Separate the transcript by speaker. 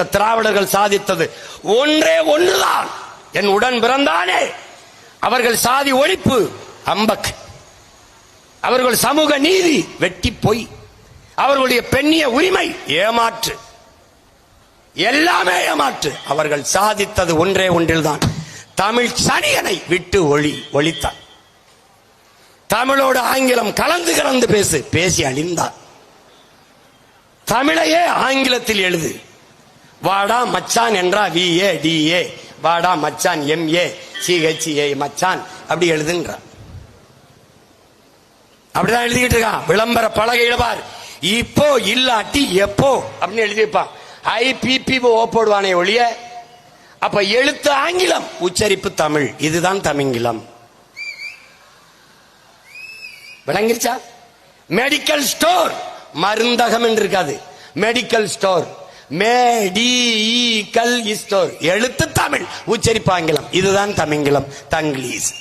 Speaker 1: இந்த திராவிடர்கள் சாதித்தது. ஒன்றே ஒன்றுதான். என் உடன் பிறந்தானே. அவர்கள் சாதி ஒழிப்பு அம்பக். அவர்கள் சமூக நீதி வெட்டி பொய். அவர்களுடைய பெண்ணிய உரிமை ஏமாற்று. எல்லாமே ஏமாற்று. அவர்கள் சாதித்தது ஒன்றே ஒன்றில்தான். தமிழ் சனியனை விட்டு ஒளி ஒழித்தான். தமிழோடு ஆங்கிலம் கலந்து கலந்து பேசு பேசி அழிந்தான். தமிழையே ஆங்கிலத்தில் எழுது. வாடா மச்சான் என்றா வி ஏ டி ஏ. வாடா மச்சான் எம் ஏ சிஹெச்ஏ மச்சான். அப்படி எழுதுன்ற. அப்படிதான் எழுதிக்கிட்டு இருக்கான். விளம்பர பலகையில பார். இப்போ இல்லாட்டி எப்போ? அப்படின்னு எழுதி வைப்பான் ஐ பிபி ஓ போடுவானே ஒழிய அப்ப எழுத்து ஆங்கிலம் உச்சரிப்பு தமிழ். இதுதான் தமிங்கிலம். விளங்கிருச்சா? மெடிக்கல் ஸ்டோர் மருந்தகம் என்று இருக்காது. மெடிக்கல் ஸ்டோர் மேடிகல் இஸ்டோர் எழுத்து தமிழ். உச்சரிப்பு ஆங்கிலம். இதுதான் தமிங்கிலம். தங்கிலீஸ்.